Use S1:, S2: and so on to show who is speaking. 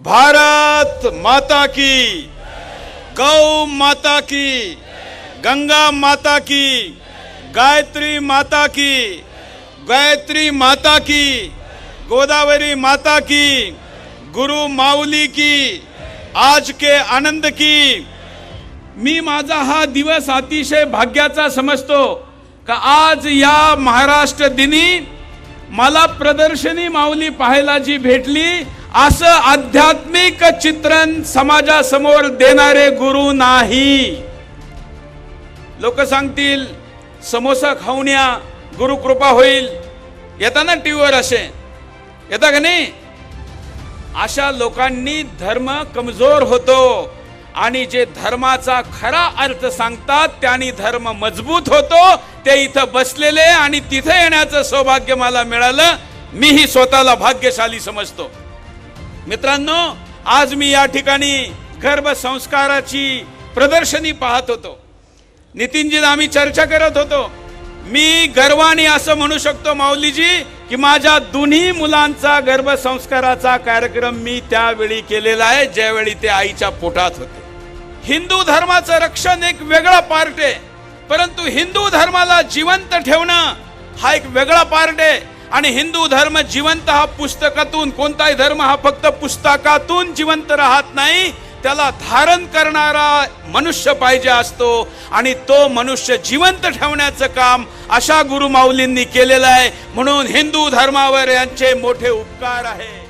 S1: भारत माता की। गौ माता की। गंगा माता की। गायत्री माता की। गायत्री माता की। गोदावरी माता की। गुरु माऊली की। आज के आनंद की। मी माझा हा दिवस अतिशय भाग्याचा समजतो का आज या महाराष्ट्र दिनी मला प्रदर्शनी माऊली पाहायला जी भेटली असं आध्यात्मिक चित्रण समाजासमोर देणारे गुरु नाही. लोक सांगतील समोसा खाऊन या गुरुकृपा होईल. येता ना टीव्हीवर असे. येता का नाही? अशा लोकांनी धर्म कमजोर होतो आणि जे धर्माचा खरा अर्थ सांगतात त्यांनी धर्म मजबूत होतो ते इथं बसलेले आणि तिथे येण्याचं सौभाग्य मला मिळालं मीही स्वतःला भाग्यशाली समजतो. मित्रांनो आज मी या ठिकाणी गर्भसंस्काराची प्रदर्शनी पाहत होतो. नितीनजी आम्ही चर्चा करत होतो. मी गर्वाने असं म्हणू शकतो माऊलीजी की माझ्या दोन्ही मुलांचा गर्भसंस्काराचा कार्यक्रम मी त्यावेळी केलेला आहे ज्यावेळी ते आईच्या पोटात होते. हिंदू धर्माचं रक्षण एक वेगळा पार्ट आहे. परंतु हिंदू धर्माला जिवंत ठेवणं हा एक वेगळा पार्ट आहे. आणि हिंदू धर्म जिवंत हा पुस्तकातून कोणताही धर्म हा फक्त पुस्तकातून जिवंत राहत नाही त्याला धारण करणारा मनुष्य पाहिजे असतो आणि तो मनुष्य जिवंत ठेवण्याचं काम अशा गुरुमाऊलींनी केलेलं आहे. म्हणून हिंदू धर्मावर यांचे मोठे उपकार आहे.